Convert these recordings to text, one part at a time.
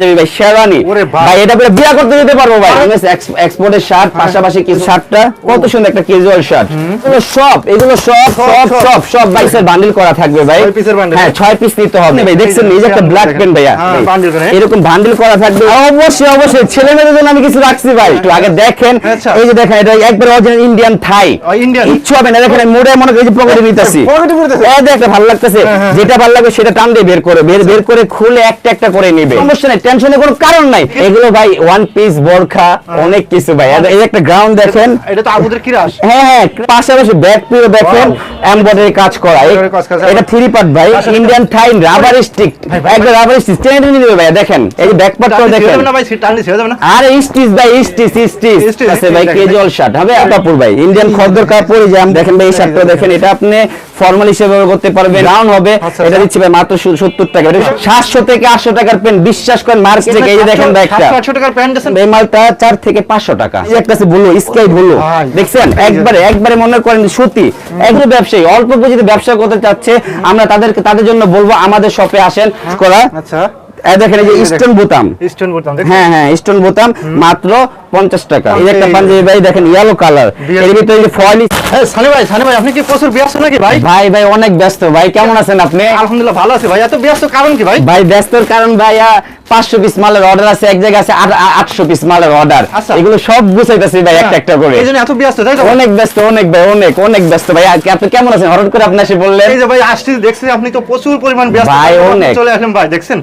যাবি ভাই শেরওয়ানি। ভাই। ভাই এটা পুরো বিয়া করতে যেতে পারব ভাই। এক্সপোর্টের শার্ট পাশাপাশি কিছু শার্টটা কত সুন্দর একটা ক্যাজুয়াল শার্ট এগুলো সব এগুলো সব সব সব। সব। সব বাইসের বান্ডিল করা থাকবে ভাই। হ্যাঁ ছয় পিস নিতে হবে। ভাই দেখছেন এই যে একটা ব্ল্যাক পেন ভাইয়া। হ্যাঁ। এরকম বান্ডিল করা থাকবে। অবশ্যই অবশ্যই। ছেলে মেয়েদের জন্য আমি কিছু রাখছি ভাই। একটু আগে দেখেন। আচ্ছা। এই যে দেখেন এটা একবার অরিজিনাল ইন্ডিয়ান থাই। ইচ্ছু হবে না। দেখেন মোড়ে মনে করি পকেটে নিতেছি। পকেটে। ভালো লাগতেছে। যেটা ভালো লাগবে সেটা টান দিয়ে বের করে। বের বের করে খুলে একটা একটা করে নিবে। সমস্যা নাই টেনশনের কোনো কারণ নাই। এগুলো ভাই ওয়ান পিস বোরখা অনেক কিছু ভাই। এই একটা গ্রাউন্ড দেখেন। এটা তো আবুদের কিরাস। হ্যাঁ হ্যাঁ পাশাপাশি ব্যাক পুরো দেখেন এমব্রয়ডারি কাজ করা। করা। এটা থ্রি পার্ট ভাই ইন্ডিয়ান থাই রাবার স্টিক ভাই, ভাই, রাবার স্টিক টেনে টেনে নিবে ভাই দেখেন। এই ব্যাক পার্টটাও দেখেন। না ভাই টানলে ছেড়ে দেবে না? আর স্টিচ ভাই স্টিচ স্টিচ আছে ভাই কেজুয়াল শার্ট হবে কাপড় ভাই। ইন্ডিয়ান খদ্দর কাপড় আম- দেখেন ভাই এই শার্টটা দেখেন। এটা আপনি ফর্মাল হিসেবে ব্যবহার করতে পারবেন রাউন্ড হবে। আচ্ছা, এটা আচ্ছা। দিচ্ছি ভাই মাত্র সত্তর টাকা। এটা সাতশো থেকে আটশো টাকার পেন বিশ্বাস করেন মার্কেট থেকে এই যে দেখেন ভাই একটা। সাতশো টাকার প্যান্ট দেখেন এই মালটা চার থেকে পাঁচশো টাকা। এই একটা আছে ব্লু স্কাই ব্লু। দেখছেন? একবারে একবারে মনে করেন সত্যি সুতি। একদম ব্যবসায়ী অল্প পুঁজিতে ব্যবসা করতে চাচ্ছে আমরা তাদেরকে তাদের জন্য বলব আমাদের শপে আসেন করা। আচ্ছা। দেখেন এই যে স্টোন বোতাম। স্টোন করতাম হ্যাঁ হ্যাঁ স্টোন বোতাম মাত্র পঞ্চাশ টাকা। এই একটা পাঞ্জাবি ভাই দেখেন ইয়েলো কালারের ভিতরে যে ফয়েল সানি ভাই সানি ভাই আপনি কি প্রচুর ব্যস্ত নাকি ভাই? ভাই ভাই অনেক ব্যস্ত। ভাই কেমন আছেন আপনি? আলহামদুলিল্লাহ ভালো আছে ভাই। এত ব্যস্ত কারণ কি ভাই? ভাই ব্যস্তর কারণ ভাইয়া পাঁচশো পিস মালের অর্ডার আছে এক জায়গায় আছে আটশো পিস মালের অর্ডার আচ্ছা। এগুলো সব গুছাইতেছি ভাই একটা একটা করে। এত ব্যস্ত তাই তো? অনেক ব্যস্ত অনেক ভাই অনেক অনেক ব্যস্ত ভাই। আপনি কেমন আছেন? হঠাৎ করে আপনি এসে বললেন। এই যে ভাই আসছি দেখছি আপনি তো প্রচুর পরিমাণ ব্যস্ত ভাই, অনেক। চলে আসলেন ভাই দেখছেন?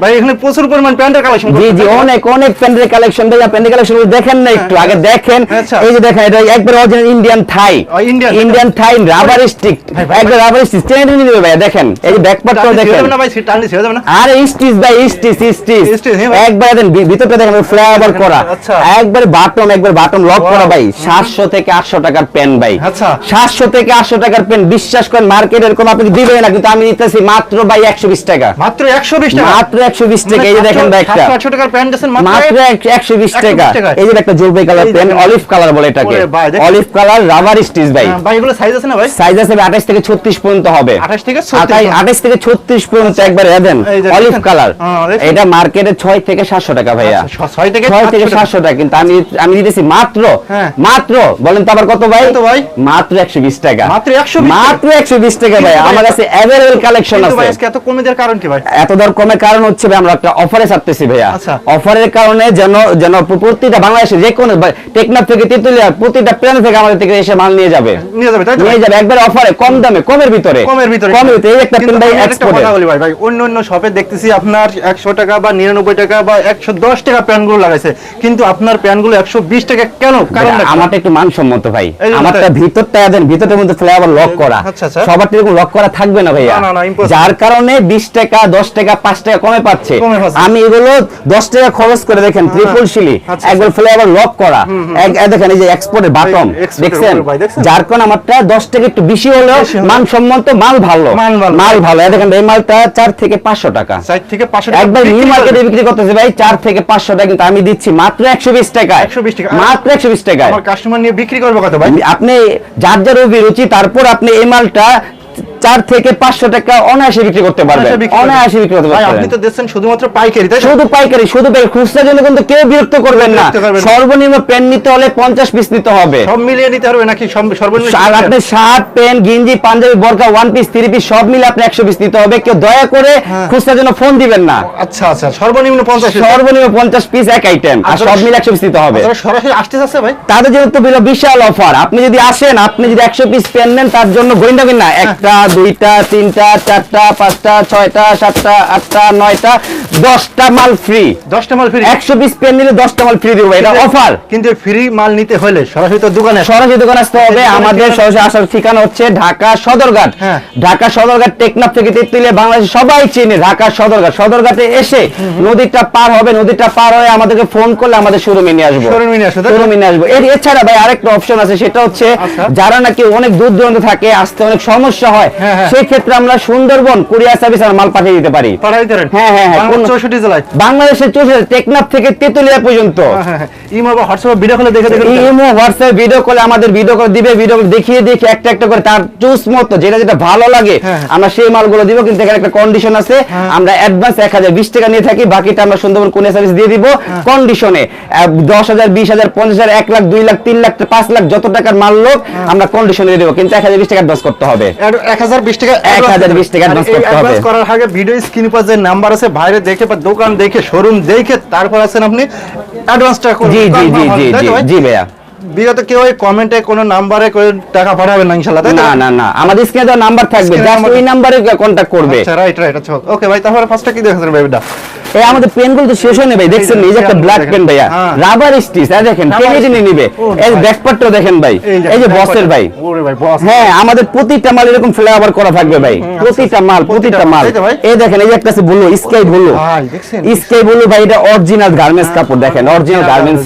ভাই এখানে প্রচুর পরিমাণ প্যান্টের কালেকশন জি জি অনেক অনেক প্যান্টের কালেকশন ভাই প্যান্টের কালেকশন দেখেন না একটু আগে দেখেন। আচ্ছা। এই যে দেখেন এটা একবার অরিজিনাল ইন্ডিয়ান থাই ও, ইন্ডিয়ান থাই রাবার স্টিক ভাই, ভাই, একবার রাবার স্টিক টেনে টেনে নিবে ভাই দেখেন। এই যে ব্যাক পার্টটাও দেখেন। না ভাই সিট ছেড়ে দেবে না। আর স্টিচ ভাই স্টিচ স্টিচ Stitch, হ্যাঁ ভাই। একবার দেন ভিতরটা দেখেন ফ্লেভার করা আচ্ছা। একবার বাটন একবার বাটন লক করা ভাই। 700 থেকে 800 টাকার পেন ভাই। আচ্ছা। 700 থেকে 800 টাকার পেন বিশ্বাস করেন মার্কেট এরকম আপনি দিবেন না কিন্তু আমি দিতেছি মাত্র ভাই 120 টাকা। মাত্র একশো বিশ টাকা? মাত্র 120 টাকা এই যে দেখেন একটা। সাতশো টাকার প্যান্ট দিয়েছেন মাত্র মাত্র এক- 120 টাকা। এই যে একটা জলপাই কালার এই অলিভ কালার বলে এটাকে। ওরে ভাই, দেখেন। অলিভ কালার রাবার স্টিচ ভাই। ভাই এগুলো সাইজ আছে না ভাই? সাইজ আছে 28 থেকে 36 পর্যন্ত হবে। 28 থেকে আঠাশ- থেকে 36 পর্যন্ত একবার দেন অলিভ কালার এটা মার্কেটে 6 থেকে 700 টাকা ভাইয়া। ছয় থেকে 6 থেকে 700 টাকা। কিন্তু আমি আমি দিতেছি মাত্র। হ্যাঁ। মাত্র বলেন তো আবার কত ভাই? ভাই? মাত্র 120 টাকা। মাত্র 120 টাকা? মাত্র 120 টাকা ভাই। আমার কাছে অ্যাভেলেবল কালেকশন আছে। এত কমে দেওয়ার কারণ কি ভাই? এত দর কমের কারণ হচ্ছে ভাই আমরা একটা অফারে ছাড়তেছি ভাইয়া। আচ্ছা। অফারের কারণে যেন যেন প্রতিটা বাংলাদেশে যে কোনো টেকনাফ থেকে তেতুলিয়া প্রতিটা প্ল্যান থেকে আমাদের থেকে এসে মাল নিয়ে যাবে। নিয়ে যাবে তাই নিয়ে যাবে একবার অফারে কম দামে কমের ভিতরে। কমের ভিতরে। কমের ভিতরে এই একটা পেন ভাই একটা কথা বলি ভাই ভাই অন্য অন্য শপে দেখতেছি আপনার একশো টাকা বা নিরানব্বই টাকা বা একশো দশ টাকা প্যান্টগুলো লাগাইছে। কিন্তু আপনার প্যান্টগুলো একশো বিশ টাকা কেন? কারণ আমারটা একটু মানসম্মত ভাই। আমারটা ভিতরটা দেন ভিতরের মধ্যে ফ্লেভার লক করা। আচ্ছা, আচ্ছা। সবার এরকম লক করা থাকবে না ভাইয়া। যার কারণে 20 টাকা 10 টাকা 5 টাকা কমে পাচ্ছে। আমি এগুলো 10 টাকা খরচ করে দেখেন ট্রিপল শিলি একবার ফ্লেভার লক করা। দেখেন এই যে এক্সপোর্টের বাটম দেখছেন? যার কারণে আমারটা 10 টাকা একটু বেশি হলেও বেশি মানসম্মত মাল ভালো। মাল ভালো। দেখেন এই মালটা 4 থেকে 500 টাকা। থেকে পাঁচশো একবার নিউ মার্কেটে বিক্রি করতেছে ভাই 4 থেকে 500 টাকা কিন্তু আমি দিচ্ছি মাত্র 120 টাকা 120 টাকা। মাত্র 120 টাকা আমার কাস্টমার নিয়ে বিক্রি করবে কত ভাই? আপনি যার যার অভিরুচি তারপর আপনি এই মালটা চার থেকে পাঁচশো টাকা অনায়াসে বিক্রি করতে পারবেন। অনায়াসে বিক্রি করতে ভাই আপনি তো দিচ্ছেন শুধুমাত্র পাইকারি তাই শুধু পাইকারি শুধু খুচরার জন্য কিন্তু কেউ বিরক্ত করবেন না। সর্বনিম্ন পেন নিতে হলে পঞ্চাশ পিস নিতে হবে। সব মিলিয়ে নিতে পারবে নাকি? সর্বনিম্ন আপনি শার্ট পেন গেঞ্জি পাঞ্জাবি বরকা ওয়ান পিস থ্রি পিস সব মিলে আপনি একশো পিস নিতে হবে। কেউ দয়া করে হ্যাঁ। খুচরার জন্য ফোন দিবেন না। আচ্ছা আচ্ছা সর্বনিম্ন পঞ্চাশ সর্বনিম্ন পঞ্চাশ পিস এক আইটেম আর আচ্ছা, সব মিলে একশো পিস নিতে হবে। সরাসরি আসতে চাচ্ছে ভাই? তাদের জন্য তো বিশাল অফার আপনি যদি আসেন আপনি যদি একশো পিস পেন নেন তার জন্য গোয়েন্দা না একটা দুইটা তিনটা চারটা পাঁচটা ছয়টা সাতটা আটটা নয়টা দশটা মাল ফ্রি দশটা মাল ফ্রি একশো পিস পেন নিলে দশটা মাল ফ্রি দেবো এটা অফার কিন্তু ফ্রি মাল নিতে হলে সরাসরি তো দোকানে সরাসরি দোকানে আসতে হবে। আমাদের সরাসরি আসার ঠিকানা হচ্ছে ঢাকা সদরঘাট। হ্যাঁ। ঢাকা সদরঘাট টেকনাফ থেকে তেতুলিয়া বাংলাদেশ সবাই চিনে ঢাকা সদরঘাট। সদরঘাটে এসে নদীটা পার হবে নদীটা পার হয়ে আমাদেরকে ফোন করলে আমাদের শোরুমে নিয়ে আসব। Showroom-এ নিয়ে আসবে, শোরুমে নিয়ে আসব। এর এছাড়া ভাই আরেকটা অপশন আছে সেটা হচ্ছে আচ্ছা। যারা নাকি অনেক দূর দূরান্ত থাকে আসতে অনেক সমস্যা হ্যাঁ। সেই ক্ষেত্রে আমরা সুন্দরবন কুরিয়ার সার্ভিস আর মাল পাঠিয়ে দিতে পারি হ্যাঁ, হ্যাঁ, হ্যাঁ, চৌষট্টি জেলায় বাংলাদেশের চৌষট্টি টেকনাফ থেকে তেতুলিয়া পর্যন্ত হ্যাঁ, হ্যাঁ, হ্যাঁ। ইমো বা হোয়াটসঅ্যাপে ভিডিও কলে দেখে দেখে ইমো হোয়াটসঅ্যাপ ভিডিও কলে আমাদের ভিডিও কল দিবে ভিডিও দেখিয়ে দেখে একটা একটা করে তার চুজ মতো যেটা যেটা ভালো লাগে হ্যাঁ। আমরা সেই মালগুলো দিব কিন্তু এখানে একটা কন্ডিশন আছে হ্যাঁ। আমরা অ্যাডভান্স এক হাজার বিশ টাকা নিয়ে থাকি বাকিটা আমরা সুন্দরবন কোন সার্ভিস দিয়ে দিব হ্যাঁ। কন্ডিশনে দশ হাজার বিশ হাজার পঞ্চাশ হাজার এক লাখ দুই লাখ তিন লাখ পাঁচ লাখ যত টাকার মাল লোক হ্যাঁ। আমরা কন্ডিশনে দিয়ে দিব কিন্তু এক হাজার বিশ টাকা অ্যাডভান্স করতে হবে আর 1020 টাকা 1020 টাকা আর advance করতে হবে। করার আগে ভিডিও স্ক্রিন পর যে নাম্বার আছে বাইরে দেখে বা দোকান দেখে শোরুম দেখে তারপর আছেন আপনি অ্যাডভান্সটা করুন জি জি জি জি জি জি ভাইয়া। বিগত কেউ ওই কমেন্টে কোনো নাম্বারে করে টাকা পাঠাবে না ইনশাআল্লাহ না না না। আমাদের স্ক্রিনে দেওয়া নাম্বার থাকবে। জাস্ট ওই নাম্বারে কন্ট্যাক্ট করবে। আচ্ছা রাইট রাইট আচ্ছা। ওকে ভাই তাহলে ফার্স্টটা কি দেখেছেন এই আমাদের পেনগুলো তো শেষ হয়নি ভাই দেখছেন এই যে একটা ব্ল্যাক পেন ভাইয়া হ্যাঁ। রাবার স্টিচ এই দেখেন টেনে টেনে নিবে। এই। ব্যাকপার্টটা দেখেন ভাই এই যে বসের ভাই। হ্যাঁ আমাদের প্রতিটা মাল এরকম ফ্লেভার করা থাকবে ভাই প্রতিটা মাল প্রতিটা প্রতিটা, মাল। তো ভাই? এই দেখেন এই যে একটা আছে blue sky blue? Sky blue ভাই এটা অরিজিনাল গার্মেন্টস কাপড় দেখেন অরিজিনাল গার্মেন্টস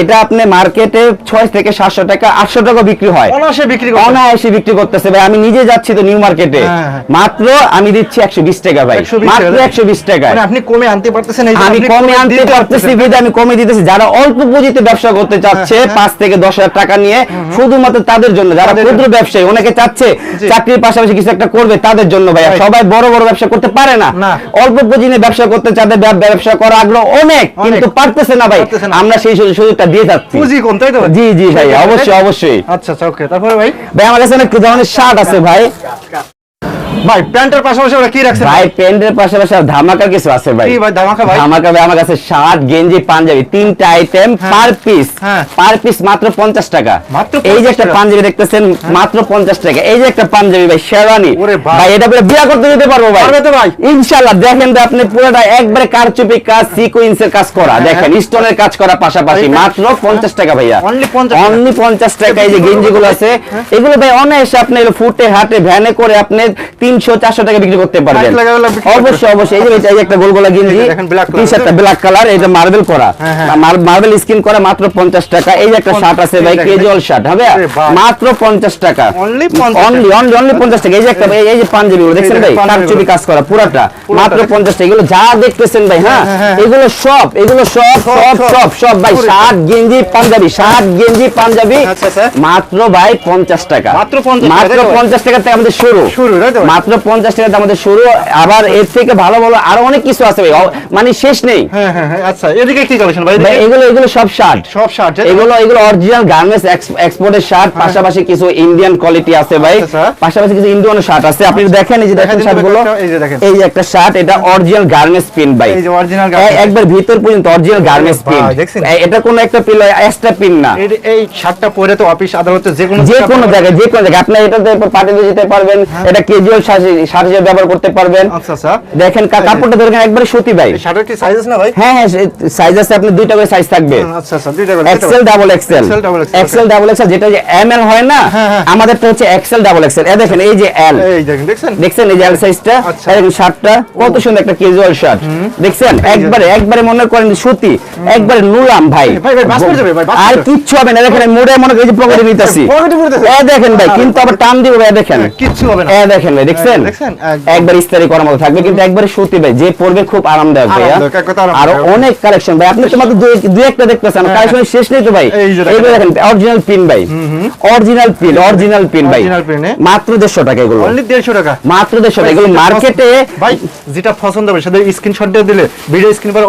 এটা আপনি মার্কেটে 6 থেকে 700 টাকা 800 টাকা বিক্রি হয়। অনায়াসে বিক্রি অনায়াসে বিক্রি করতেছে ভাই আমি নিজে যাচ্ছি তো নিউ মার্কেটে হ্যাঁ, হ্যাঁ। মাত্র আমি দিচ্ছি 120 টাকা ভাই। 120 মাত্র টাকা। 120 টাকা মানে আপনি কমে আনতে পারতেছেন এই যে আমি কমে আনতে পারতেছি আমি কমে দিতেছি। যারা অল্প পুঁজিতে ব্যবসা করতে চাচ্ছে হ্যাঁ, পাঁচ থেকে দশ হাজার টাকা নিয়ে শুধুমাত্র তাদের জন্য যারা ক্ষুদ্র ব্যবসায়ী অনেকে চাচ্ছে চাকরির পাশাপাশি কিছু একটা করবে তাদের জন্য ভাইয়া। সবাই বড় বড় ব্যবসা করতে পারে না। অল্প পুঁজি নিয়ে ব্যবসা করতে ব্যবসা করার আগ্রহ অনেক কিন্তু পারতেছে না ভাই। আমরা সেই সুযোগ- সুযোগটা দিয়ে যাচ্ছি। পুঁজি কম তাই তো জি জি ভাই অবশ্যই অবশ্যই। আচ্ছা আচ্ছা ওকে তারপরে ভাই? ভাই আমার কাছে অনেক ধরনের শার্ট আছে ভাই। ভাই প্যান্টের পাশাপাশি ওরা কি রাখছেন ভাই প্যান্টের পাশাপাশি আর ধামাকা কিছু আছে ভাই। কি ভাই ধামাকা ভাই? ধামাকা ভাই আমার কাছে শার্ট গেঞ্জি পাঞ্জাবি তিনটা আইটেম হ্যাঁ। পার পিস হ্যাঁ। পার পিস মাত্র পঞ্চাশ টাকা। মাত্র এই যে একটা পাঞ্জাবি দেখতেছেন মাত্র পঞ্চাশ টাকা। এই যে একটা পাঞ্জাবি ভাই শেরওয়ানি। ভাই। এটা বলে বিয়া করতে যেতে পারব ভাই। পারবে তো ভাই? ইনশাআল্লাহ দেখেন তো আপনি পুরোটা একবারে কারচুপি কাজ সিকোয়েন্সের কাজ করা। হ্যাঁ, দেখেন স্টোনের কাজ করা পাশাপাশি। মাত্র পঞ্চাশ টাকা ভাইয়া। Only 50 টাকা? অনলি এই যে গেঞ্জি গুলো আছে এগুলো ভাই অনায়াসে আপনি ফুটে হাটে ভ্যানে করে আপনি তিনশো চারশো টাকা বিক্রি করতে পারবেন। অবশ্যই অবশ্যই। এই যে একটা গেঞ্জি দেখেন black color, টি শার্টটা ব্ল্যাক কালার এটা মার্বেল করা। হ্যাঁ, হ্যাঁ। মার্বেল স্কিন করা মাত্র পঞ্চাশ টাকা। এই যে একটা শার্ট আছে ভাই কেজুয়াল শার্ট হবে? মাত্র পঞ্চাশ টাকা। অনলি অনলি অনলি পঞ্চাশ টাকা। এই যে একটা এই- যে পাঞ্জাবি গুলো দেখছেন ভাই? কারচুপি কাজ করা পুরাটা। মাত্র পঞ্চাশ টাকা। এগুলো যা দেখতেছেন ভাই হ্যাঁ? হ্যাঁ। এগুলো সব এগুলো সব সব, সব সব। ভাই। শার্ট গেঞ্জি পাঞ্জাবি শার্ট গেঞ্জি পাঞ্জাবি। আচ্ছা, আচ্ছা। মাত্র ভাই পঞ্চাশ টাকা। মাত্র মাত্র? পঞ্চাশ টাকা থেকে আমাদের শুরু। শুরু, ভাই? মাত্র পঞ্চাশ টাকা আমাদের শুরু। আবার এর থেকে ভালো ভালো আরও অনেক কিছু আছে ভাই। মানে শেষ নেই। হ্যাঁ হ্যাঁ হ্যাঁ আচ্ছা এদিকে কি কালেকশন ভাই? ভাই এগুলো এগুলো সব শার্ট সব শার্ট এগুলো এগুলো অরিজিনাল গার্মেন্টস এক্সপোর্টের শার্ট পাশাপাশি কিছু ইন্ডিয়ান কোয়ালিটি আছে ভাই। আচ্ছা, আচ্ছা। পাশাপাশি কিছু ইন্ডিয়ান শার্ট আছে। আপনি দেখেন এই যে দেখেন দিন তো শার্টগুলো একটা, এই যে দেখেন। এই একটা শার্ট এটা অরিজিনাল গার্মেন্টস পিন ভাই। এই যে original একবার ভিতর পর্যন্ত অরিজিনাল গার্মেন্টস পিন এটা কোনো একটা পিন এক্সট্রা পিন না। এই- শার্টটা পরে তো অফিস আদালতে যে কোনো যে কোনো জায়গায় যে কোনো জায়গায়। আপনি এটাতে পার্টিতে যেতে পারবেন। এটা ক্যাজুয়াল শার্ট হিসেবে ব্যবহার করতে পারবেন। আচ্ছা আচ্ছা। দেখেন কাপড়টা দেখেন একবারে সুতি ভাই। শার্টের কি সাইজ আছে না ভাই? হ্যাঁ হ্যাঁ সাইজ আছে আপনি দুইটা করে সাইজ থাকবে। আচ্ছা আচ্ছা দুইটা করে XL double XL XL, XL double XL যেটা যে এম এল হয় না হ্যাঁ, হ্যাঁ। আমাদেরটা হচ্ছে এক্সেল ডাবল এক্সেল এ দেখেন এই যে এল এই দেখেন দেখছেন? দেখছেন এই যে এল সাইজটা। এই শার্টটা কত সুন্দর একটা ক্যাজুয়াল শার্ট দেখছেন? একবারে একবারে মনে করেন সুতি একবারে নুলাম ভাই। ভাই, ভাই, বাস করে যাবে, ভাই, আর কিচ্ছু হবে না দেখেন মোড়ে মনে করি যে পকেটে নিতেছি। পকেটে পড়তেছে। এ দেখেন ভাই কিন্তু আবার টান দিব ভাই দেখেন। কিচ্ছু হবে না। এ দেখেন ভাই দেখছেন? একবার ইস্তারি করার মতো থাকবে কিন্তু একবারে সুতি ভাই যে পরবে খুব আরামদায়ক ভাইয়া। আরও অনেক কালেকশন ভাই আপনি তো মাত্র দুই- একটা দেখতেছেন কালেকশন শেষ নেই তো ভাই? এই দেখেন। অরিজিনাল পিন ভাই। অরিজিনাল পিন অরিজিনাল পিন ভাই? মাত্র দেড়শো টাকা এগুলো। অনলি দেড়শো টাকা? মাত্র দেড়শো টাকা। এগুলো মার্কেটে ভাই যেটা পছন্দ হবে সেটা স্ক্রিনশট দিয়ে দিলে ভিডিও স্ক্রিন পর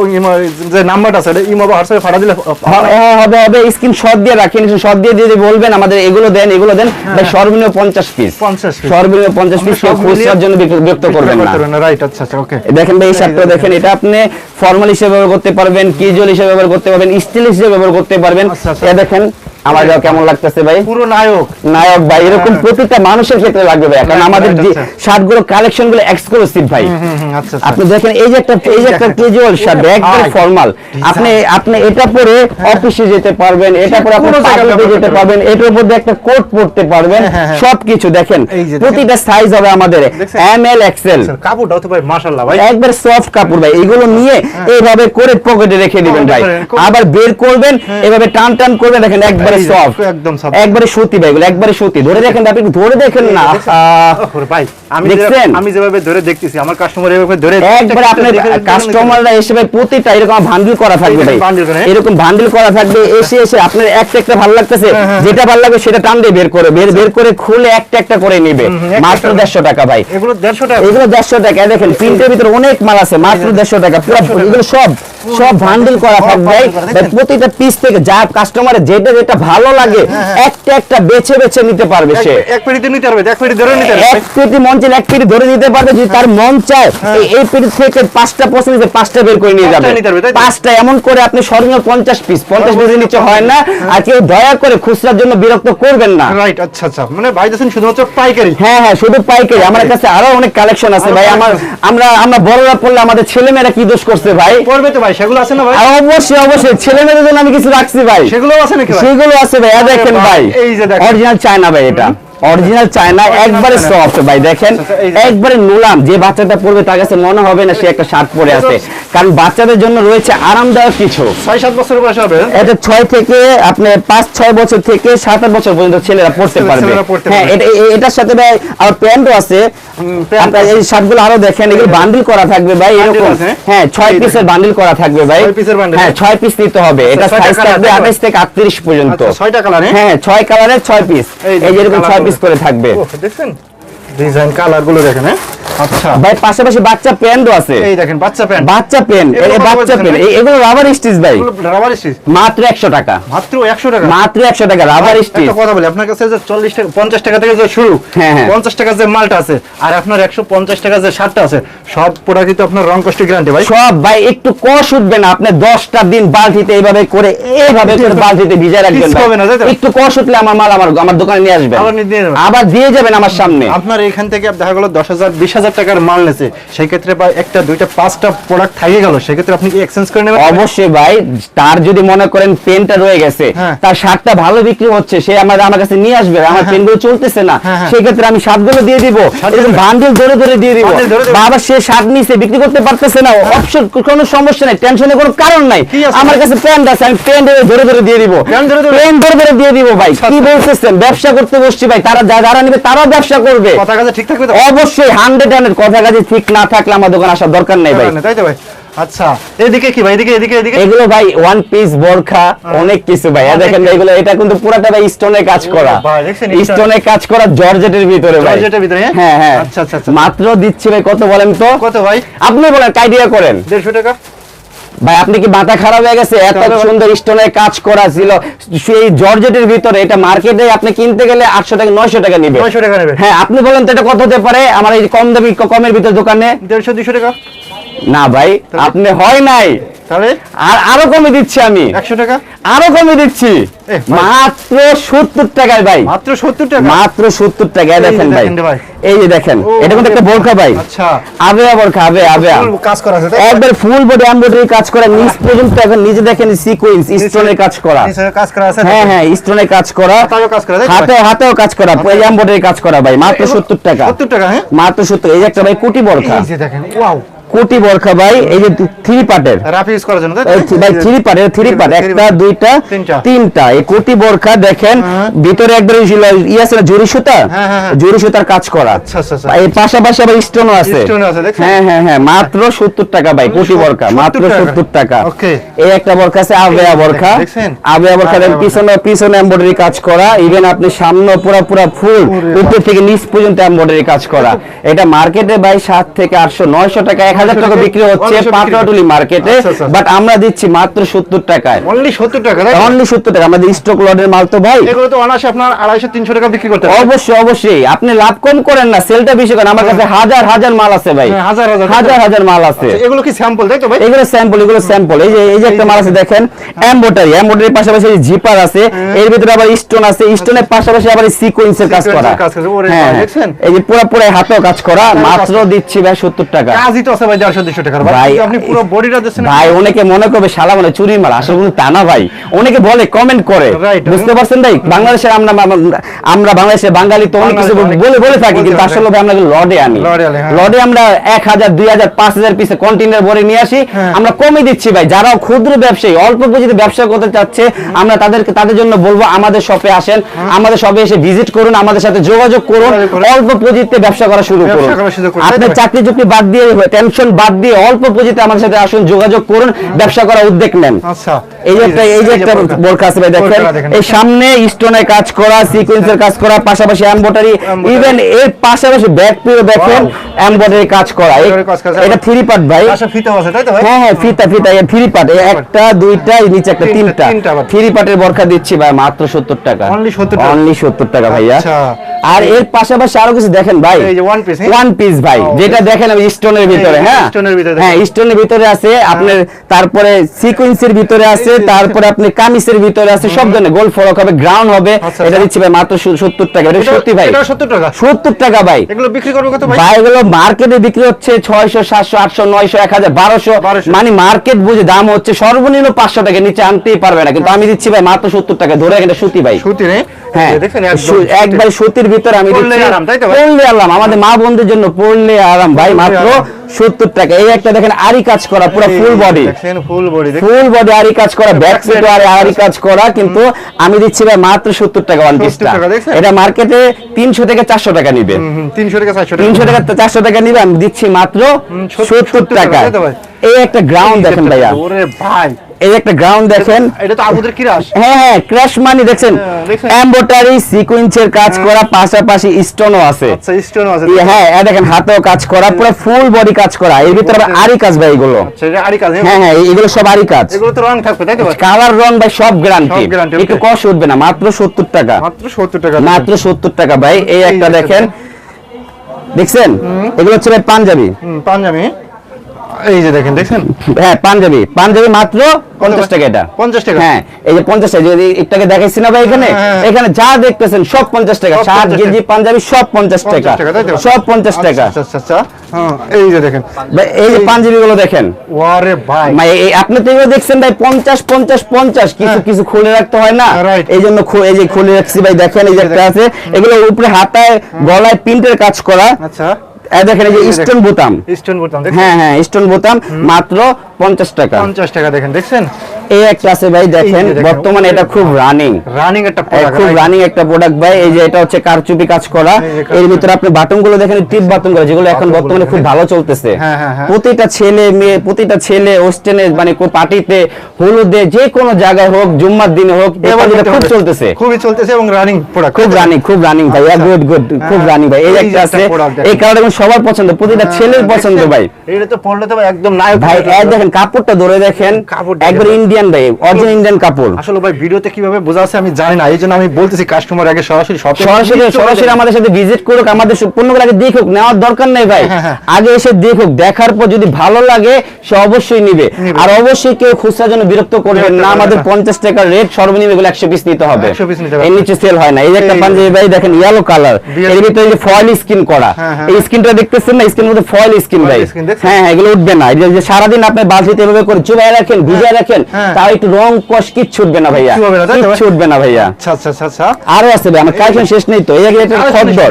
যে নাম্বারটা আছে ইমো বা হোয়াটসঅ্যাপে পাঠা দিলে হবে। হবে স্ক্রিন শট দিয়ে রাখেন শট দিয়ে দিয়ে বলবেন আমাদের এগুলো দেন এগুলো দেন। ভাই সর্বনিম্ন পঞ্চাশ পিস 50 piece। সর্বনিম্ন পঞ্চাশ পিস সব মিলিয়ে খুচরার জন্য বিরক্ত করবেন না। রাইট আচ্ছা আচ্ছা ওকে দেখেন ভাই এই শার্টটা দেখেন এটা আপনি ফর্মাল হিসেবে ব্যবহার করতে পারবেন কিজুয়াল হিসেবে ব্যবহার করতে পারবেন স্টিল হিসেবে ব্যবহার করতে পারবেন। আচ্ছা, আচ্ছা। দেখেন আমার কেমন লাগতেছে ভাই? পুরো নায়ক। নায়ক ভাই এরকম প্রতিটা মানুষের ক্ষেত্রে লাগবে ভাই। কারণ আমাদের right, যে। শার্টগুলো কালেকশনগুলো এক্সক্লুসিভ ভাই আচ্ছা আচ্ছা। আপনি দেখেন এই যে একটা এই যে একটা ক্যাজুয়াল শার্ট একদম ফর্মাল আপনি আপনি এটা পরে অফিসে যেতে পারবেন এটা পরে আপনি পার্টিতে যেতে পারবেন এটার উপর একটা কোট পড়তে পারবেন হ্যাঁ, হ্যাঁ, হ্যাঁ। সবকিছু দেখেন। প্রতিটা সাইজ হবে আমাদের এম এল এক্সেল কাপড়টাও তো ভাই মাশাআল্লাহ ভাই। একবার সফট কাপড় ভাই এগুলো নিয়ে এইভাবে করে পকেটে রেখে দিবেন ভাই। আবার বের করবেন এভাবে টান টান করবেন দেখেন একবারে একবারে সফট একদম soft। একবারে সুতি ভাই একবারে সুতি ধরে দেখেন আপনি ধরে দেখেন না। ভাই আমি দেখছেন? আমি যেভাবে ধরে দেখতেছি আমার কাস্টমার এভাবে ধরে একবারে আপনার কাস্টমাররা এসে ভাই প্রতিটা এরকম বান্ডিল করা থাকবে ভাই। এরকম bundle করে, হ্যাঁ? এরকম বান্ডিল করা থাকবে এসে এসে আপনার একটা একটা ভালো লাগতেছে। যেটা ভালো লাগবে সেটা টান দিয়ে বের করে বের বের করে খুলে একটা একটা করে নিবে। মাত্র একটা। দেড়শো টাকা ভাই। এগুলো দেড়শো টাকা। এগুলো দেড়শো টাকা দেখেন প্রিন্টের ভিতরে অনেক মাল আছে মাত্র দেড়শো টাকা। পুরো এগুলো সব। সব বান্ডিল করা থাকবে? প্রতিটা পিস থেকে যা কাস্টমারের যেটা যেটা ভালো লাগে একটা একটা বেছে বেছে নিতে পারবে সে। এক- পেটিতে নিতে পারবে এক পেটি ধরে নিতে পারবে। এক পেটি মন চাইলে এক পেটি ধরে দিতে পারবে যদি তার মন চায় এই- এই পেটি থেকে পাঁচটা পছন্দ হয়েছে, পাঁচটা বের করে নিয়ে যাবে। পাঁচটা নিতে এমন করে আপনি সর্বনিম্ন পঞ্চাশ পিস পঞ্চাশ পিসের নিচে হয় না। আর কেউ দয়া করে খুচরার জন্য বিরক্ত করবেন না। রাইট আচ্ছা আচ্ছা। মানে ভাই দেখছেন শুধুমাত্র পাইকারি। হ্যাঁ হ্যাঁ শুধু পাইকারি। আমার কাছে আরও অনেক কালেকশন আছে ভাই। আমার আমরা আমরা বড়রা পড়লে আমাদের ছেলেমেয়েরা কি দোষ করছে ভাই? পড়বে তো ভাই সেগুলো আছে না ভাই? অবশ্যই অবশ্যই। ছেলেমেয়েদের জন্য আমি কিছু রাখছি ভাই। সেগুলো আছে নাকি ভাই? সেগুলো আছে ভাই। দেখেন ভাই, ভাই এই যে দেখেন। অরিজিনাল চায়না ভাই এটা। অরিজিনাল চায়না একবারে সফট ভাই দেখেন। আচ্ছা, এই যে- একবারে নুলাম যে বাচ্চাটা পড়বে তার কাছে মনে হবে না সে একটা শার্ট পরে আছে। কারণ বাচ্চাদের জন্য রয়েছে আরামদায়ক কিছু। ছয় সাত বছর বয়স হবে? এটা ছয় থেকে আপনি পাঁচ ছয় বছর থেকে সাত আট বছর পর্যন্ত ছেলেরা পড়তে পারবে। হ্যাঁ এটা- এটার সাথে ভাই আর প্যান্টও আছে। আপনার এই শার্টগুলো আরও দেখেন এগুলো বান্ডিল করা থাকবে ভাই এরকম। হ্যাঁ ছয় পিসের বান্ডিল করা থাকবে ভাই। ছয় piece এর হ্যাঁ ছয় পিস নিতে হবে। এটা সাইজ থাকবে থাকবে? আঠাশ থেকে আটত্রিশ পর্যন্ত। আচ্ছা, ছয়টা কালার হ্যাঁ ছয় কালারে ছয় পিস এই দেখুন যেরকম ছয় পিস করে থাকবে। দেখছেন? ডিজাইন কালারগুলো দেখেন হ্যাঁ? আচ্ছা। ভাই পাশাপাশি বাচ্চা প্যান্টও আছে। এই দেখেন বাচ্চা প্যান্ট। বাচ্চা পেন এগুলো বাচ্চা বলছেন এগুলো রাবার স্টিচ ভাই। রাবার স্টিচ মাত্র একশো টাকা। মাত্র একশো টাকা। মাত্র একশো টাকা রাবার স্টিচ কথা বলি আপনার কাছে যে চল্লিশ টাকা পঞ্চাশ টাকা থেকে যে শুরু। পঞ্চাশ টাকা যে মালটা আছে আর আপনার একশো পঞ্চাশ টাকা যে শার্টটা আছে সব প্রোডাক্টই তো আপনার রং কষ্ট গ্যারান্টি ভাই। সব ভাই একটু কষ উঠবে না। আপনি দশটা দিন বালতিতে এইভাবে করে এইভাবে করে বালতিতে ভিজে রাখবেন একটু কষ উঠলে আমার মাল আমার আমার দোকানে নিয়ে আসবেন। আবার দিয়ে যাবেন আমার সামনে। আপনার এখান থেকে দেখা গেলো দশ হাজার বিশ হাজার টাকার মাল নেছে। সেই ক্ষেত্রে বা একটা দুইটা পাঁচটা প্রোডাক্ট থাকে গেল। সেক্ষেত্রে আপনি কি এক্সচেঞ্জ করে নেবেন? অবশ্যই ভাই তার যদি মনে করেন পেনটা রয়ে গেছে হ্যাঁ। তার শার্টটা ভালো বিক্রি হচ্ছে সে আমার আমার কাছে নিয়ে আসবে আমার পেনগুলো চলতেছে না। হ্যাঁ, হ্যাঁ। সেই ক্ষেত্রে আমি শার্টগুলো দিয়ে দিব এরকম দিবেন? ধরে ধরে দিয়ে দিব। Bundle ধরে ধরে? বা আবার সে শার্ট নিছে বিক্রি করতে পারতেছে না অপশন কোনো সমস্যা নাই টেনশনের কোনো কারণ নাই। আমার কাছে পেন আছে আমি পেন ধরে ধরে দিয়ে দিব? পেন ধরে ধরে? দিয়ে দিব ভাই কি বলতেছেন? ব্যবসা করতে বসছি ভাই তারা যারা নিবে তারাও ব্যবসা করবে। কথা কাছে ঠিক থাকবে তো? অবশ্যই হান্ড্রেড হান্ড্রেড কথা কাজে ঠিক না থাকলে আমার দোকান আসার দরকার নেই ভাই। তাই তো ভাই? আচ্ছা এদিকে কি ভাই? এদিকে এদিকে এদিকে? এগুলো ভাই ওয়ান পিস বোরখা অনেক কিছু ভাই। দেখেন ভাই, এগুলো এটা কিন্তু পুরাটা ভাই স্টোনে কাজ করা। স্টোনে কাজ করা জর্জেটের ভিতরে ভাই। জর্জেটের ভিতরে, হ্যাঁ? হ্যাঁ হ্যাঁ। আচ্ছা, আচ্ছা। মাত্র দিচ্ছি ভাই কত বলেন তো? কত ভাই? আপনি বলেন কাইডিয়া করেন। দেড়শো টাকা। ভাই আপনি কি মাথা খারাপ হয়ে গেছে? এত সুন্দর স্টোনের কাজ করা ছিল। সেই জর্জেটের ভিতরে এটা মার্কেটে আপনি কিনতে গেলে আটশো টাকা নয়শো টাকা নিবে। টাকা নেবে। হ্যাঁ আপনি বলেন তো এটা কত হতে পারে? আমার এই কম দামি কমের ভিতরে দোকানে? দেড়শো দুশো টাকা। না ভাই আপনি হয় নাই। তাহলে? আর আরও কমে দিচ্ছি আমি। একশো টাকা? আরও কমে দিচ্ছি। মাত্র সত্তর টাকায় ভাই। মাত্র সত্তর টাকা? মাত্র সত্তর টাকা এই এই দেখেন ভাই। এই যে দেখেন এটা কিন্তু একটা ভাই। আচ্ছা। আবে আবে আবে কাজ করা আছে একবার ফুল বডি এমব্রয়ডারি কাজ করা নিচ পর্যন্ত এখন নিজে দেখেন সিকোয়েন্স স্টোনের কাজ করা। কাজ করা আছে হ্যাঁ হ্যাঁ স্টোনের কাজ করা। হাতেও কাজ করা হাতে হাতেও কাজ করা এমব্রয়ডারি কাজ করা ভাই মাত্র এগুলো- সত্তর টাকা। সত্তর টাকা হ্যাঁ? মাত্র সত্তর এই যে একটা ভাই কুটি বোরখা। এই যে দেখেন ওয়াও। কুটি বোরখা ভাই এই যে থ্রি পার্টের রাফ ইউজ করার জন্য ভাই থ্রি পার্ট থ্রি পার্ট একটা। দুইটা তিনটা। এই কোটি বোরখা দেখেন হ্যাঁ। ভিতরে একবার ইয়ে আছে না জরি সুতা হ্যাঁ, হ্যাঁ। জরি সুতার কাজ করা আচ্ছা, আচ্ছা, আচ্ছা। এই পাশাপাশি আবার স্টোনও আছে? হ্যাঁ হ্যাঁ হ্যাঁ মাত্র সত্তর টাকা ভাই কোটি বোরখা 70 মাত্র টাকা। সত্তর টাকা Okay. এই একটা বোরখা আছে আবেয়া বোরখা? আবেয়া বোরখা বোরখা। পিছনে পিছনে এমব্রয়ডারি কাজ করা ইভেন আপনি সামনে পুরো পুরো ফুল উপর থেকে নিচ পর্যন্ত এমব্রয়ডারি কাজ করা এটা মার্কেটে ভাই সাত থেকে আটশো নয়শো টাকা এক হাজার টাকা বিক্রি হচ্ছে 900 পাটুয়াটুলি মার্কেটে আচ্ছা, আচ্ছা। বাট আমরা দিচ্ছি মাত্র সত্তর টাকায়। অনলি সত্তর টাকা অনলি সত্তর টাকা। আমাদের স্টক লটের মাল তো ভাই। এগুলো তো অনায়াসে আপনার আড়াইশো তিনশো টাকা বিক্রি করতে অবশ্যই অবশ্যই। আপনি লাভ কম করেন না সেলটা বেশি করেন। আমার কাছে হাজার হাজার মাল আছে ভাই। হ্যাঁ, হাজার হাজার। হাজার। হাজার মাল আছে। আচ্ছা, এগুলো কি স্যাম্পল তাই তো ভাই? এগুলো স্যাম্পল এগুলো স্যাম্পল এই যে এই যে একটা মাল আছে দেখেন এমব্রয়ডারি এমব্রয়ডারির পাশাপাশি জিপার আছে। এর ভিতরে আবার স্টোন আছে। স্টোনের পাশাপাশি আবার সিকোয়েন্সের কাজ করা। হ্যাঁ। হ্যাঁ। এই যে পুরো পুরো হাতেও কাজ করা। মাত্র দিচ্ছি ভাই সত্তর টাকা। কাজই তো আছে ভাই দেড়শো দুশো টাকার ভাই, আপনি পুরো বডিটা দিচ্ছেন ভাই অনেকে মনে করবে শালা মানে চুরির মাল আসলে কিন্তু তা না ভাই। অনেকে বলে কমেন্ট করে। বুঝতে পারছেন ভাই? বাংলাদেশের আমরা আমরা বাংলাদেশে বাঙালি তো অনেক কিছু বলে বলে থাকি কিন্তু আসলে ভাই আমরা লডে আনি। আনি, হ্যাঁ। লডে আমরা এক হাজার দুই হাজার পাঁচ হাজার পিসে কন্টেনার ভরে নিয়ে আসি। হ্যাঁ। আমরা কমে দিচ্ছি ভাই। যারা ক্ষুদ্র ব্যবসায়ী অল্প পুঁজিতে ব্যবসা করতে চাচ্ছে আমরা তাদেরকে তাদের জন্য বলব আমাদের শপে আসেন। আমাদের শপে এসে ভিজিট করুন আমাদের সাথে যোগাযোগ করুন। অল্প পুঁজিতে ব্যবসা করা শুরু করুন। আপনার চাকরি চুক্তি বাদ দিয়ে টেনশন বাদ দিয়ে অল্প পুঁজিতে আমাদের সাথে আসুন যোগাযোগ করুন ব্যবসা করার উদ্যোগ নেন। আচ্ছা। এই যে একটা এই যে একটা বোরখা। আছে ভাই দেখেন। এই সামনে স্টোনের কাজ করা সিকোয়েন্সের কাজ করা পাশাপাশি এমব্রয়ডারি ইভেন এর পাশাপাশি ব্যাক পিও দেখেন এমব্রয়ডারি কাজ করা। এটা থ্রি পার্ট ভাই। পাশে ফিতাও আছে তাই তো ভাই? হ্যাঁ হ্যাঁ ফিতা ফিতা এই থ্রি পার্ট একটা দুইটা নিচে একটা তিনটা। থ্রি পার্টের বরখা দিচ্ছি ভাই মাত্র সত্তর টাকা। Only 70 টাকা? অনলি সত্তর টাকা ভাইয়া। আচ্ছা। আর এর পাশাপাশি আরও কিছু দেখেন ভাই। piece, হ্যাঁ? ওয়ান পিস ভাই যেটা দেখেন আমি স্টোনের ভিতরে হ্যাঁ? এর ভিতরে হ্যাঁ স্টোনের ভিতরে আছে আপনার তারপরে সিকোয়েন্সের ভিতরে আছে তারপরে আপনি কামিজের ভিতরে আছে সব ধরনের গোল ফরক হবে গ্রাউন্ড হবে আচ্ছা, এটা আচ্ছা। দিচ্ছি ভাই মাত্র সত্তর টাকা এটা এটা- সত্যি ভাই। এটাও 70 টাকা? সত্তর টাকা ভাই। এগুলো বিক্রি করব কত ভাই? ভাই এগুলো মার্কেটে বিক্রি হচ্ছে ছয়শো সাতশো আটশো নয়শো এক হাজার বারোশো। 1200 মানে মার্কেট বুঝে দাম হচ্ছে সর্বনিম্ন পাঁচশো টাকা নিচে আনতেই পারবে না। কিন্তু আমি দিচ্ছি ভাই মাত্র সত্তর টাকা ধরে এটা সুতি ভাই। সুতি নেই? হ্যাঁ একদম একবার সুতির ভিতরে আমি দিচ্ছি আরাম, আমাদের মা বোনদের জন্য পড়লে আরাম। ভাই মাত্র সত্তর টাকা। এই একটা দেখেন আরি কাজ করা পুরো full body full body full body আরি কাজ করা ব্যাক সাইডে আর আরি কাজ করা কিন্তু আমি দিচ্ছি ভাই মাত্র সত্তর টাকা ওয়ান 70 পিসটা এটা মার্কেটে তিনশো থেকে চারশো টাকা নিবে। তিনশো টাকা চারশো টাকা। তিনশো টাকা চারশো টাকা নিবে আমি দিচ্ছি মাত্র সত্তর- টাকা? এই একটা গ্রাউন্ড দেখেন ভাইয়া। ভাই এই একটা গ্রাউন্ড দেখেন। এটা তো আবুদের কিরাস হ্যাঁ হ্যাঁ ক্র্যাশ মানি হ্যাঁ, দেখছেন? এমব্রয়ডারি সিকোয়েন্সের কাজ করা পাশাপাশি স্টোনও আছে। আচ্ছা স্টোন আছে। হ্যাঁ এই দেখেন হাতেও কাজ করা পুরো ফুল বডি কাজ করা। এর ভিতরে আবার আরি কাজ ভাই এগুলো। আচ্ছা এটা আরি কাজ হ্যাঁ। হ্যাঁ এগুলো সব আরি কাজ। এগুলো তো রং থাকবে তাই তো? কালার রং ভাই সব গ্যারান্টি একটু. কষ্ট উঠবে না মাত্র সত্তর টাকা। মাত্র সত্তর টাকা। মাত্র সত্তর টাকা ভাই এই একটা দেখেন। দেখছেন? এগুলো হচ্ছে পাঞ্জাবি। পাঞ্জাবি। এই যে দেখেন দেখছেন? হ্যাঁ পাঞ্জাবি। পাঞ্জাবি মাত্র পঞ্চাশ টাকা এটা। 50 টাকা? হ্যাঁ এই যে পঞ্চাশ টাকা যদি একটাকে দেখাইছি না ভাই এখানে হ্যাঁ, হ্যাঁ। এখানে যা দেখতেছেন সব পঞ্চাশ টাকা। সব শার্ট 50 গেঞ্জি পাঞ্জাবি সব 50 টাকা। সব পঞ্চাশ টাকা। আচ্ছা আচ্ছা আচ্ছা। হ্যাঁ এই যে দেখেন। ভাই, এই যে পাঞ্জাবি গুলো দেখেন। ওরে ভাই। মানে এই- আপনি তো এগুলো দেখছেন ভাই পঞ্চাশ পঞ্চাশ পঞ্চাশ। কিছু। কিছু খুলে রাখতে হয় না। Right. এই জন্য এই যে খুলে রাখছি ভাই দেখেন এই যে একটা আছে। এগুলো উপরে হাতায় গলায় প্রিন্টের কাজ করা। আচ্ছা। দেখেন এই যে স্টোন বোতাম। স্টোন বোতাম হ্যাঁ হ্যাঁ স্টোন বোতাম মাত্র পঞ্চাশ টাকা। পঞ্চাশ টাকা দেখেন দেখছেন? এই একটা আছে ভাই দেখেন এই যে দেখেন, বর্তমানে এটা খুব রানিং রানিং একটা এই খুব রানিং একটা প্রোডাক্ট ভাই এই যে এটা হচ্ছে কারচুপি কাজ করা। এর ভিতরে আপনি বাটনগুলো দেখেন টিপ বাটনগুলো যেগুলো এখন বর্তমানে খুব ভালো চলতেছে। হ্যাঁ, হ্যাঁ, হ্যাঁ। প্রতিটা ছেলে মেয়ে প্রতিটা ছেলে ওস্টেনে মানে পার্টিতে হলুদে যে কোনো জায়গায় হোক জুম্মার দিনে হোক খুব চলতেছে। খুবই চলতেছে এবং রানিং প্রোডাক্ট খুব রানিং খুব রানিং ভাই গুড গুড খুব রানিং ভাই। এই এই একটা একটা আছে এই কারণে সবার পছন্দ প্রতিটা ছেলের পছন্দ ভাই। এটা তো পড়লে তো একদম ভাই দেখেন কাপড়টা ধরে দেখেন কাপড় একবার ভাই। ইন্ডিয়ান ভাই অরিজিনাল ইন্ডিয়ান কাপড় আসলে ভাই ভিডিওতে কীভাবে বোঝা আছে আমি জানি না এই জন্য আমি বলতেছি কাস্টমার আগে সরাসরি শপে সরাসরি সরাসরি আমাদের সাথে ভিজিট করুক আমাদের পণ্যগুলো আগে দেখুক নেওয়ার দরকার নেই ভাই হ্যাঁ, হ্যাঁ। আগে এসে দেখুক দেখার পর যদি ভালো লাগে সে অবশ্যই নিবে। আর অবশ্যই কেউ খুচরা জন্য বিরক্ত করবেন না আমাদের না। পঞ্চাশ টাকার রেট সর্বনিম্ন এগুলো একশো পিস নিতে হবে 100। এর নিচে সেল হয় না এই যে একটা পাঞ্জাবি ভাই দেখেন ইয়েলো কালারের ভিতরে যে ফয়েল স্কিন করা হ্যাঁ। এই স্কিনটা দেখতেছেন না স্কিনের মধ্যে ফয়েল স্কিন ভাই হ্যাঁ এগুলো উঠবে না এই যে- সারাদিন আপনি বালতিতে এভাবে করে চুবাই রাখেন ভিজায় রাখেন। তাও একটু রং কষ কিচ্ছু উঠবে না ভাইয়া। কিচ্ছু না, উঠবে ভাইয়া। আচ্ছা আচ্ছা আচ্ছা আচ্ছা। আরও আছে ভাই আমার কালেকশন শেষ নেই তো। এই এটা খদ্দর।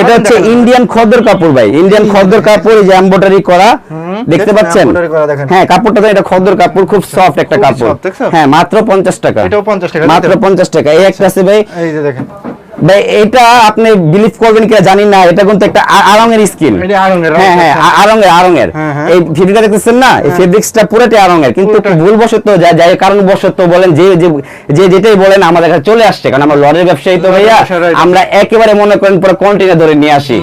এটা হচ্ছে ইন্ডিয়ান খদ্দর কাপড় ভাই। ইন্ডিয়ান খদ্দর কাপড়। এই যে এমব্রয়ডারি করা দেখতে পাচ্ছেন। হ্যাঁ কাপড়টা তো এটা খদ্দর কাপড় খুব সফট একটা কাপড়। হ্যাঁ মাত্র 50 টাকা। এটাও 50 টাকা, মাত্র দেখতে? 50 টাকা। এই একটা আছে ভাই। এই যে দেখেন। ভাই এটা আপনি বিলিভ করবেন কিনা জানি না এটা কিন্তু একটা আ- আড়ঙের স্কিন এটা আড়ঙের, হ্যাঁ হ্যাঁ। আ- আড়ঙের আড়ঙের। হ্যাঁ, হ্যাঁ। এই ভিডিওটা দেখতেছেন না? এই ফেব্রিক্সটা পুরোটাই আড়ঙের কিন্তু ভুল বশত যাই কারণ বশত বলেন যে যে- যেটাই বলেন আমাদের কাছে চলে আসছে কারণ আমরা লরির ব্যবসায়ী তো ভাইয়া আমরা একেবারে মনে করেন পুরো কন্টেনার ধরে নিয়ে আসি।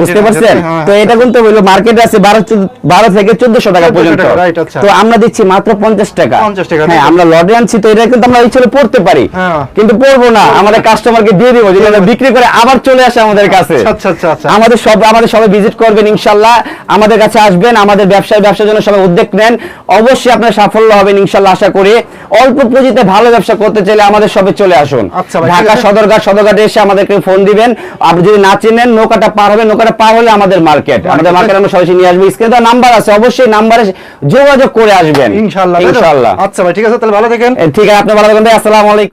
বুঝতে পারছেন? হ্যাঁ, তো এটা কিন্তু মার্কেটে আছে বারো বারো থেকে চোদ্দশো টাকা পর্যন্ত। আচ্ছা। তো আমরা দিচ্ছি মাত্র পঞ্চাশ টাকা। 50 টাকা, হ্যাঁ আমরা লটে আনছি তো এটা কিন্তু আমরা ইচ্ছে পড়তে পারি। হ্যাঁ। কিন্তু পড়ব না আমাদের কাস্টমারকে দিয়ে দিব বিক্রি করে আবার চলে আসে আমাদের কাছে। আচ্ছা আচ্ছা আচ্ছা। আমাদের সব আমাদের সবাই ভিজিট করবেন ইনশাল্লাহ। আমাদের কাছে আসবেন আমাদের ব্যবসায় ব্যবসার জন্য সবাই উদ্যোগ নেন। অবশ্যই আপনার সাফল্য হবেন ইনশাল্লাহ আশা করি। অল্প পুঁজিতে ভালো ব্যবসা করতে চাইলে আমাদের সবে চলে আসুন। আচ্ছা ঢাকা সদরঘাট সদরঘাটে এসে আমাদেরকে ফোন দিবেন। আপনি যদি না চেনেন নৌকাটা পার হবে নৌকাটা পার হলে আমাদের মার্কেট আমাদের মার্কেট আমরা সরাসরি নিয়ে আসব। স্ক্রিনে তো নাম্বার আছে অবশ্যই নাম্বারে যোগাযোগ করে আসবেন। তো? ইনশাল্লাহ। আচ্ছা ভাই ঠিক আছে তাহলে ভালো থাকেন। ঠিক আছে আপনি ভালো থাকবেন ভাই। আসসালামু আলাইকুম।